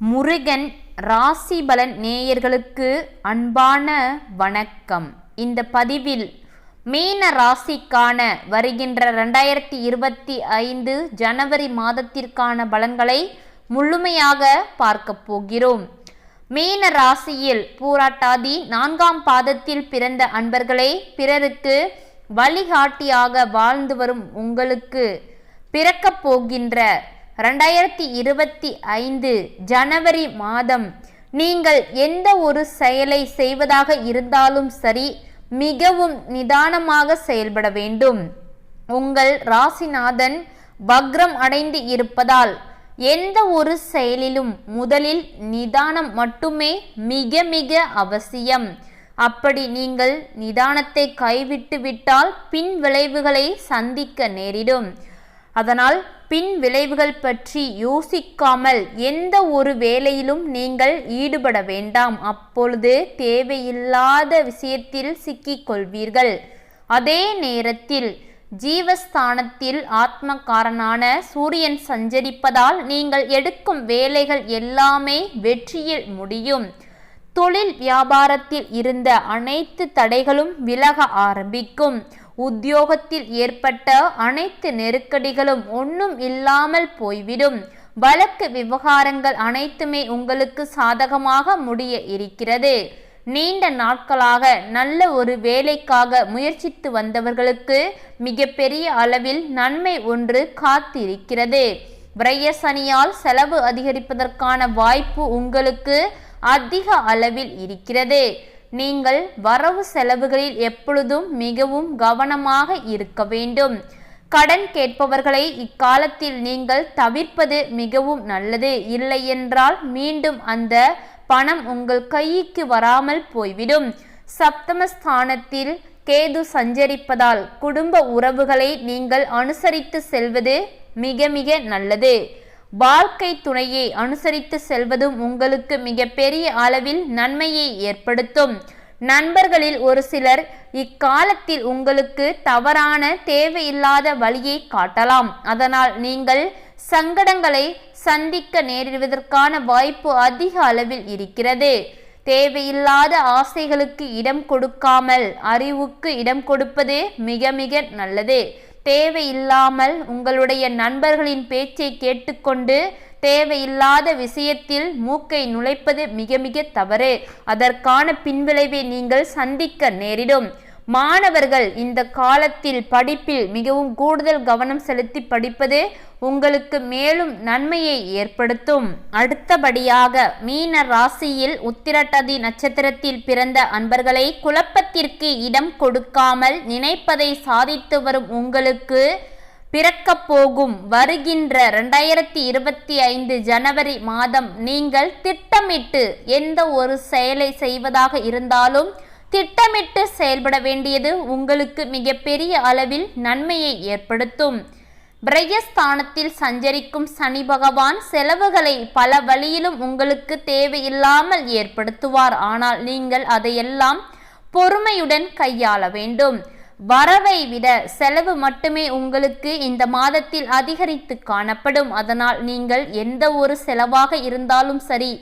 முருகன் ராசி பலன் நேயர்களுக்கு அன்பான வணக்கம். இந்த பதிவில் மீன ராசிக்கான வருகின்ற ரெண்டாயிரத்தி இருபத்தி ஐந்து ஜனவரி மாதத்திற்கான பலன்களை முழுமையாக பார்க்க போகிறோம். மீன ராசியில் பூராட்டாதி நான்காம் பாதத்தில் பிறந்த அன்பர்களே பிறருக்கு வழிகாட்டியாக வாழ்ந்து வரும் உங்களுக்கு பிறக்கப் போகின்ற ரெண்டாயிரத்தி இருபத்தி ஐந்து ஜனவரி மாதம் நீங்கள் எந்த ஒரு செயலை செய்வதாக இருந்தாலும் சரி மிகவும் நிதானமாக செயல்பட வேண்டும். உங்கள் ராசிநாதன் வக்ரம் அடைந்து இருப்பதால் எந்த ஒரு செயலிலும் முதலில் நிதானம் மட்டுமே மிக மிக அவசியம். அப்படி நீங்கள் நிதானத்தை கைவிட்டு விட்டால் பின் விளைவுகளை சந்திக்க நேரிடும். அதனால் பின் விளைவுகள் பற்றி யோசிக்காமல் எந்த ஒரு வேலையிலும் நீங்கள் ஈடுபட வேண்டாம். அப்பொழுது தேவையில்லாத விஷயத்தில் சிக்கிக்கொள்வீர்கள். அதே நேரத்தில் ஜீவஸ்தானத்தில் ஆத்மகாரனான சூரியன் சஞ்சரிப்பதால் நீங்கள் எடுக்கும் வேலைகள் எல்லாமே வெற்றியில் முடியும். தொழில் வியாபாரத்தில் இருந்த அனைத்து தடைகளும் விலக ஆரம்பிக்கும். உத்தியோகத்தில் ஏற்பட்ட அனைத்து நெருக்கடிகளும் ஒன்றும் இல்லாமல் போய்விடும். வழக்கு விவகாரங்கள் அனைத்துமே உங்களுக்கு சாதகமாக முடிய இருக்கிறது. நீண்ட நாட்களாக நல்ல ஒரு வேலைக்காக முயற்சித்து வந்தவர்களுக்கு மிகப்பெரிய அளவில் நன்மை ஒன்று காத்திருக்கிறது. விரயசனியால் செலவு அதிகரிப்பதற்கான வாய்ப்பு உங்களுக்கு அதிக அளவில் இருக்கிறது. நீங்கள் வரவு செலவுகளில் எப்பொழுதும் மிகவும் கவனமாக இருக்க வேண்டும். கடன் கேட்பவர்களை இக்காலத்தில் நீங்கள் தவிர்ப்பது மிகவும் நல்லது. இல்லையென்றால் மீண்டும் அந்த பணம் உங்கள் கைக்கு வராமல் போய்விடும். சப்தமஸ்தானத்தில் கேது சஞ்சரிப்பதால் குடும்ப உறவுகளை நீங்கள் அனுசரித்து செல்வது மிக மிக நல்லது. வாழ்க்கை துணையை அனுசரித்து செல்வதும் உங்களுக்கு மிகப்பெரிய அளவில் நன்மையை ஏற்படுத்தும். நண்பர்களில் ஒரு சிலர் இக்காலத்தில் உங்களுக்கு தவறான தேவையில்லாத வழியை காட்டலாம். அதனால் நீங்கள் சங்கடங்களை சந்திக்க நேரிடுவதற்கான வாய்ப்பு அதிக அளவில் இருக்கிறது. தேவையில்லாத ஆசைகளுக்கு இடம் கொடுக்காமல் அறிவுக்கு இடம் கொடுப்பது மிக மிக நல்லது. தேவையில்லாமல் உங்களுடைய நண்பர்களின் பேச்சை கேட்டுக்கொண்டு தேவையில்லாத விஷயத்தில் மூக்கை நுழைப்பது மிக மிக தவறு. அதற்கான பின்விளைவை நீங்கள் சந்திக்க நேரிடும். மாணவர்கள் இந்த காலத்தில் படிப்பில் மிகவும் கூடுதல் கவனம் செலுத்தி படிப்பது உங்களுக்கு மேலும் நன்மையை ஏற்படுத்தும். அடுத்தபடியாக மீன ராசியில் உத்திரட்டதி நட்சத்திரத்தில் பிறந்த அன்பர்களை குழப்பத்திற்கு இடம் கொடுக்காமல் நினைப்பதை சாதித்து வரும் உங்களுக்கு பிறக்க போகும். வருகின்ற ரெண்டாயிரத்தி இருபத்தி ஐந்து ஜனவரி மாதம் நீங்கள் திட்டமிட்டு எந்த ஒரு செயலை செய்வதாக இருந்தாலும் திட்டமிட்டு செயல்பட வேண்டியது உங்களுக்கு மிகப்பெரிய அளவில் நன்மையை ஏற்படுத்தும். பிரயஸ்தானத்தில் சஞ்சரிக்கும் சனி பகவான் செலவுகளை பல வழியிலும் உங்களுக்கு தேவையில்லாமல் ஏற்படுத்துவார். ஆனால் நீங்கள் அதையெல்லாம் பொறுமையுடன் கையாள வேண்டும். வரவை விட செலவு மட்டுமே உங்களுக்கு இந்த மாதத்தில் அதிகரித்து காணப்படும். அதனால் நீங்கள் எந்த ஒரு செலவாக இருந்தாலும் சரி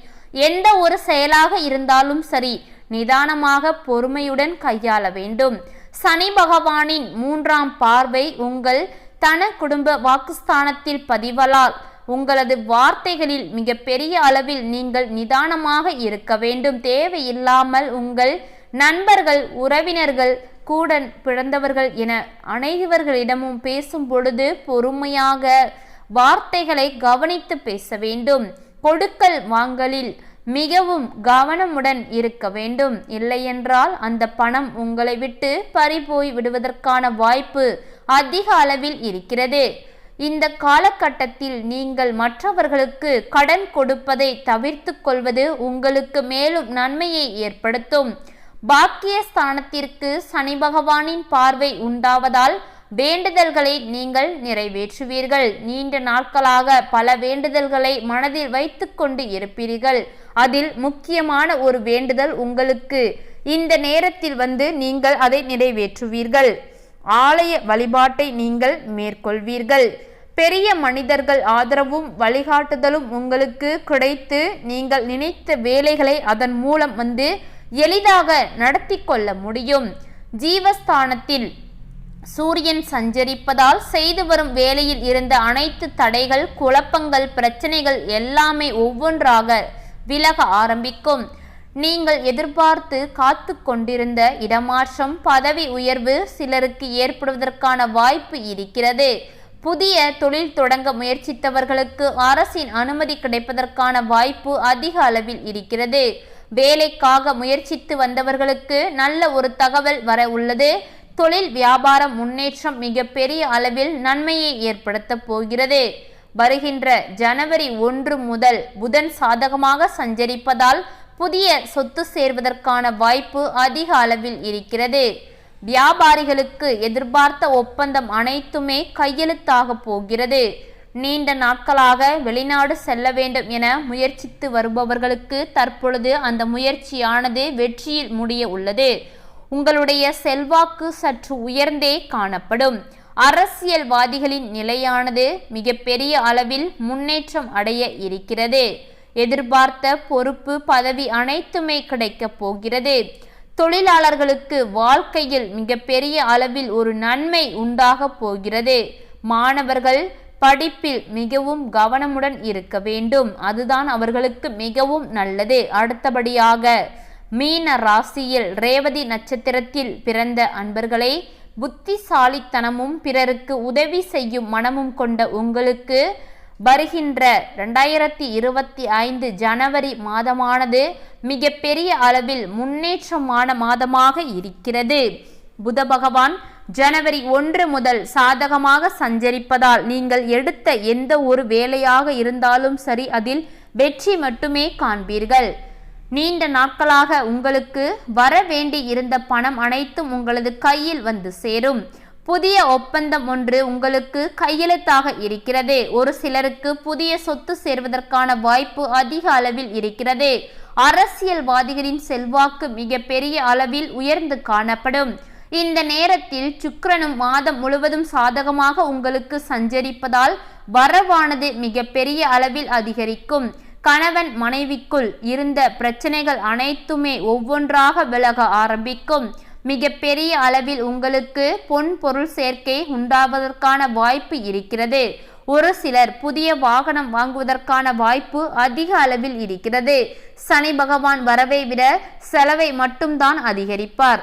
எந்த ஒரு செயலாக இருந்தாலும் சரி நிதானமாக பொறுமையுடன் கையாள வேண்டும். சனி பகவானின் மூன்றாம் பார்வை உங்கள் தன குடும்ப வாக்குஸ்தானத்தில் பதிவலால் உங்களது வார்த்தைகளில் மிக பெரிய அளவில் நீங்கள் நிதானமாக இருக்க வேண்டும். தேவையில்லாமல் உங்கள் நண்பர்கள் உறவினர்கள் கூட பிறந்தவர்கள் என அனைவர்களிடமும் பேசும் பொழுது பொறுமையாக வார்த்தைகளை கவனித்து பேச வேண்டும். கொடுக்கல் வாங்கலில் மிகவும் கவனமுடன் இருக்க வேண்டும். இல்லையென்றால் அந்த பணம் உங்களை விட்டு பறிபோய் விடுவதற்கான வாய்ப்பு அதிக அளவில் இருக்கிறது. இந்த காலகட்டத்தில் நீங்கள் மற்றவர்களுக்கு கடன் கொடுப்பதை தவிர்த்து கொள்வது உங்களுக்கு மேலும் நன்மையை ஏற்படுத்தும். பாக்கியஸ்தானத்திற்கு சனி பகவானின் பார்வை உண்டாவதால் வேண்டுதல்களை நீங்கள் நிறைவேற்றுவீர்கள். நீண்ட நாட்களாக பல வேண்டுதல்களை மனதில் வைத்துக்கொண்டு இருப்பீர்கள். அதில் முக்கியமான ஒரு வேண்டுதல் உங்களுக்கு. இந்த நேரத்தில் வந்து நீங்கள் அதை நிறைவேற்றுவீர்கள். ஆலய வழிபாட்டை நீங்கள் மேற்கொள்வீர்கள். பெரிய மனிதர்கள் ஆதரவும் வழிகாட்டுதலும் உங்களுக்கு கிடைத்து நீங்கள் நினைத்த வேலைகளை அதன் மூலம் வந்து எளிதாக நடத்தி கொள்ள முடியும். ஜீவஸ்தானத்தில் சூரியன் சஞ்சரிப்பதால் செய்து வரும் வேலையில் இருந்த அனைத்து தடைகள் குழப்பங்கள் பிரச்சனைகள் எல்லாமே ஒவ்வொன்றாக விலக ஆரம்பிக்கும். நீங்கள் எதிர்பார்த்து காத்து கொண்டிருந்த இடமாற்றம் பதவி உயர்வு சிலருக்கு ஏற்படுவதற்கான வாய்ப்பு இருக்கிறது. புதிய தொழில் தொடங்க முயற்சித்தவர்களுக்கு அரசின் அனுமதி கிடைப்பதற்கான வாய்ப்பு அதிக அளவில் இருக்கிறது. வேலைக்காக முயற்சித்து வந்தவர்களுக்கு நல்ல ஒரு தகவல் வர உள்ளது. தொழில் வியாபாரம் முன்னேற்றம் மிகப்பெரிய அளவில் நன்மையை ஏற்படுத்தப் போகிறது. வருகின்ற ஜனவரி ஒன்று முதல் புதன் சாதகமாக சஞ்சரிப்பதால் புதிய சொத்து சேர்வதற்கான வாய்ப்பு அதிக அளவில் இருக்கிறது. வியாபாரிகளுக்கு எதிர்பார்த்த ஒப்பந்தம் அனைத்துமே கையெழுத்தாக போகிறது. நீண்ட நாட்களாக வெளிநாடு செல்ல வேண்டும் என முயற்சித்து வருபவர்களுக்கு தற்பொழுது அந்த முயற்சியானது வெற்றியில் முடிய உள்ளது. உங்களுடைய செல்வாக்கு சற்று உயர்ந்தே காணப்படும். அரசியல்வாதிகளின் நிலையானது மிக பெரிய அளவில் முன்னேற்றம் அடைய இருக்கிறது. எதிர்பார்த்த பொறுப்பு பதவி அனைத்துமே கிடைக்கப் போகிறது. தொழிலாளர்களுக்கு வாழ்க்கையில் மிகப்பெரிய அளவில் ஒரு நன்மை உண்டாக போகிறது. மாணவர்கள் படிப்பில் மிகவும் கவனமுடன் இருக்க வேண்டும். அதுதான் அவர்களுக்கு மிகவும் நல்லது. அடுத்தபடியாக மீன ராசியில் ரேவதி நட்சத்திரத்தில் பிறந்த அன்பர்களே புத்திசாலித்தனமும் பிறருக்கு உதவி செய்யும் மனமும் கொண்ட உங்களுக்கு வருகின்ற ரெண்டாயிரத்தி இருபத்தி ஐந்து ஜனவரி மாதமானது மிக பெரிய அளவில் முன்னேற்றமான மாதமாக இருக்கிறது. புத பகவான் ஜனவரி ஒன்று முதல் சாதகமாக சஞ்சரிப்பதால் நீங்கள் எடுத்த எந்த ஒரு வேலையாக இருந்தாலும் சரி அதில் வெற்றி மட்டுமே காண்பீர்கள். நீண்ட நாட்களாக உங்களுக்கு வர வேண்டி இருந்த பணம் அனைத்தும் உங்களது கையில் வந்து சேரும். புதிய ஒப்பந்தம் ஒன்று உங்களுக்கு கையெழுத்தாக இருக்கிறது. ஒரு சிலருக்கு புதிய சொத்து சேர்வதற்கான வாய்ப்பு அதிக அளவில் இருக்கிறது. அரசியல்வாதிகளின் செல்வாக்கு மிக பெரிய அளவில் உயர்ந்து காணப்படும். இந்த நேரத்தில் சுக்கரனும் மாதம் முழுவதும் சாதகமாக உங்களுக்கு சஞ்சரிப்பதால் வரவானது மிக பெரிய அளவில் அதிகரிக்கும். கணவன் மனைவிக்குள் இருந்த பிரச்சனைகள் அனைத்துமே ஒவ்வொன்றாக விலக ஆரம்பிக்கும். மிக பெரிய அளவில் உங்களுக்கு பொன் பொருள் சேர்க்கை உண்டாவதற்கான வாய்ப்பு இருக்கிறது. ஒரு சிலர் புதிய வாகனம் வாங்குவதற்கான வாய்ப்பு அதிக அளவில் இருக்கிறது. சனி பகவான் வரவை விட செலவை மட்டும்தான் அதிகரிப்பார்.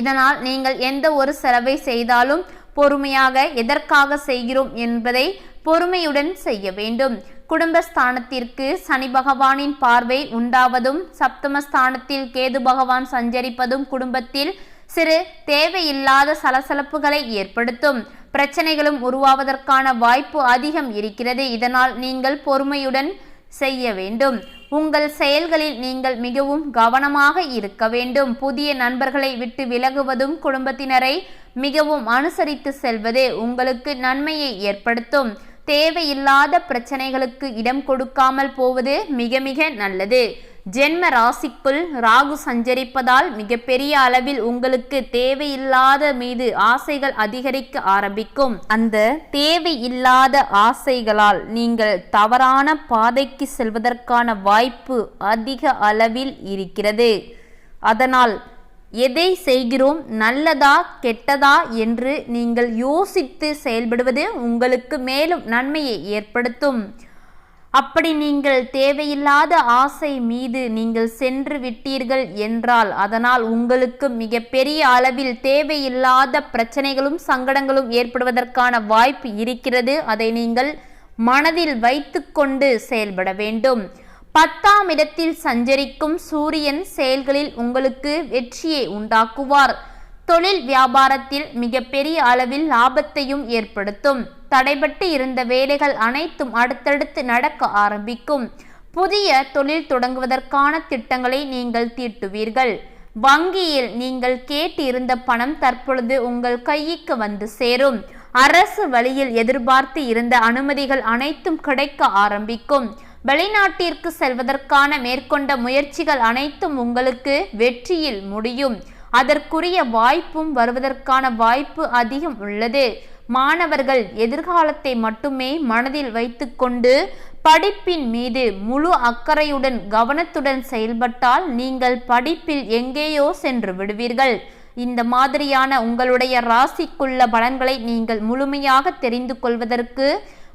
இதனால் நீங்கள் எந்த ஒரு செலவை செய்தாலும் பொறுமையாக எதற்காக செய்கிறோம் என்பதை பொறுமையுடன் செய்ய வேண்டும். குடும்பஸ்தானத்திற்கு சனி பகவானின் பார்வை உண்டாவதும் சப்தமஸ்தானத்தில் கேது பகவான் சஞ்சரிப்பதும் குடும்பத்தில் சிறு தேவையில்லாத சலசலப்புகளை ஏற்படுத்தும். பிரச்சனைகளும் உருவாவதற்கான வாய்ப்பு அதிகம் இருக்கிறது. இதனால் நீங்கள் பொறுமையுடன் செய்ய வேண்டும். உங்கள் செயல்களில் நீங்கள் மிகவும் கவனமாக இருக்க வேண்டும். புதிய நண்பர்களை விட்டு விலகுவதும் குடும்பத்தினரை மிகவும் அனுசரித்து செல்வது உங்களுக்கு நன்மையை ஏற்படுத்தும். தேவையில்லாத பிரச்சனைகளுக்கு இடம் கொடுக்காமல் போவது மிக மிக நல்லது. ஜென்ம ராசிக்குள் ராகு சஞ்சரிப்பதால் மிகப்பெரிய அளவில் உங்களுக்கு தேவையில்லாத மீது ஆசைகள் அதிகரிக்க ஆரம்பிக்கும். அந்த தேவையில்லாத ஆசைகளால் நீங்கள் தவறான பாதைக்கு செல்வதற்கான வாய்ப்பு அதிக அளவில் இருக்கிறது. அதனால் எதை செய்கிறோம்? நல்லதா கெட்டதா என்று நீங்கள் யோசித்து செயல்படுவது உங்களுக்கு மேலும் நன்மையை ஏற்படுத்தும். அப்படி நீங்கள் தேவையில்லாத ஆசை மீது நீங்கள் சென்று விட்டீர்கள் என்றால் அதனால் உங்களுக்கு மிகப்பெரிய அளவில் தேவையில்லாத பிரச்சனைகளும் சங்கடங்களும் ஏற்படுவதற்கான வாய்ப்பு இருக்கிறது. அதை நீங்கள் மனதில் வைத்துக்கொண்டு செயல்பட வேண்டும். பத்தாம் இடத்தில் சஞ்சரிக்கும் சூரியன் செயல்களில் உங்களுக்கு வெற்றியை உண்டாக்குவார். தொழில் வியாபாரத்தில் மிகப்பெரிய அளவில் லாபத்தையும் ஏற்படுத்தும். தடைபட்டு இருந்த வேலைகள் அனைத்தும் அடுத்தடுத்து நடக்க ஆரம்பிக்கும். புதிய தொழில் தொடங்குவதற்கான திட்டங்களை நீங்கள் தீட்டுவீர்கள். வங்கியில் நீங்கள் கேட்டு இருந்த பணம் தற்பொழுது உங்கள் கைக்கு வந்து சேரும். அரசு வழியில் எதிர்பார்த்து இருந்த அனுமதிகள் அனைத்தும் கிடைக்க ஆரம்பிக்கும். வெளிநாட்டிற்கு செல்வதற்கான மேற்கொண்ட முயற்சிகள் அனைத்தும் உங்களுக்கு வெற்றியில் முடியும். அதற்குரிய வாய்ப்பும் வருவதற்கான வாய்ப்பு அதிகம் உள்ளது. மாணவர்கள் எதிர்காலத்தை மட்டுமே மனதில் வைத்துக்கொண்டு படிப்பின் மீது முழு அக்கறையுடன் கவனத்துடன் செயல்பட்டால் நீங்கள் படிப்பில் எங்கேயோ சென்று விடுவீர்கள். இந்த மாதிரியான உங்களுடைய ராசிக்குள்ள பலன்களை நீங்கள் முழுமையாக தெரிந்து கொள்வதற்கு